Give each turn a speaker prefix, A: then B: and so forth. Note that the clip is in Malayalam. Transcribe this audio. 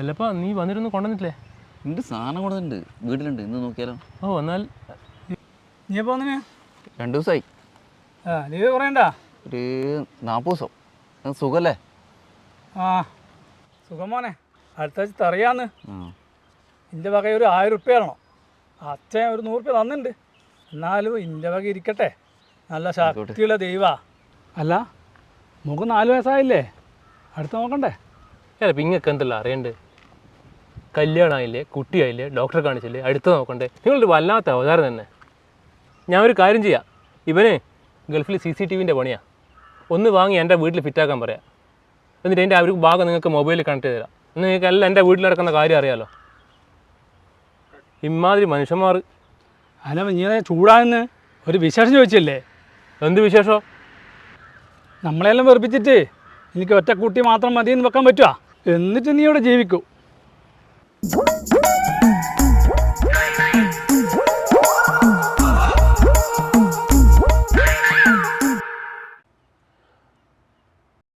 A: അല്ലപ്പാ നീ വന്നിരുന്നു കൊണ്ടുവന്നിട്ടില്ലേ?
B: ഉണ്ട് സാധനം കൊണ്ടുവന്നിട്ടുണ്ട്. വീട്ടിലുണ്ട്. ഇന്ന് നോക്കിയാലോ?
A: ഓ എന്നാൽ
C: നീ എപ്പോൾ വന്നിന്
B: രണ്ട് ദിവസമായി
C: ആ ലീവ് കുറയണ്ട
B: ഒരു നാൽപ്പത് ദിവസം. സുഖല്ലേ?
C: ആ സുഖം മോനെ. അടുത്ത ആഴ്ച തറിയാന്ന്. എന്റെ വക ഒരു ആയിരം ഉറുപ്പ്യ ആണോ അച്ഛൻ ഒരു നൂറ് ഉറുപ്പ്യ തന്നിണ്ട് എന്നാലും എന്റെ വക ഇരിക്കട്ടെ. നല്ല ശക്തിയുള്ള ദൈവ. അല്ല മുഖം നാല് വയസ്സായില്ലേ? അടുത്ത് നോക്കണ്ടേ
A: അല്ല ഇങ്ങക്ക് എന്തല്ല അറിയണ്ട്? കല്യാണമായില്ലേ കുട്ടിയായില്ലേ ഡോക്ടറെ കാണിച്ചില്ലേ അടുത്ത് നോക്കണ്ടേ. നിങ്ങളൊരു വല്ലാത്ത അവതാരം തന്നെ. ഞാൻ ഒരു കാര്യം ചെയ്യാം. ഇവനെ ഗൾഫിൽ സി സി ടി വിന്റെ പണിയാണ് ഒന്ന് വാങ്ങി എന്റെ വീട്ടിൽ ഫിറ്റാക്കാൻ പറയാം. എന്നിട്ട് എന്റെ ആ ഒരു ഭാഗം നിങ്ങൾക്ക് മൊബൈലിൽ കണക്ട് ചെയ്ത് തരാം എന്ന് നിങ്ങൾക്ക് എല്ലാം എന്റെ വീട്ടിൽ നടക്കുന്ന കാര്യം അറിയാമല്ലോ ഇമാതിരി മനുഷ്യന്മാർ
C: അല്ല നീ ചൂടാന്ന് ഒരു വിശേഷം ചോദിച്ചില്ലേ?
A: എന്ത് വിശേഷം?
C: നമ്മളെല്ലാം വെറുപ്പിച്ചിട്ട് എനിക്ക് ഒറ്റ കുട്ടി മാത്രം മതി എന്ന് വെക്കാൻ പറ്റുക എന്നിട്ട് നീ ഇവിടെ ജീവിക്കൂ. Woo!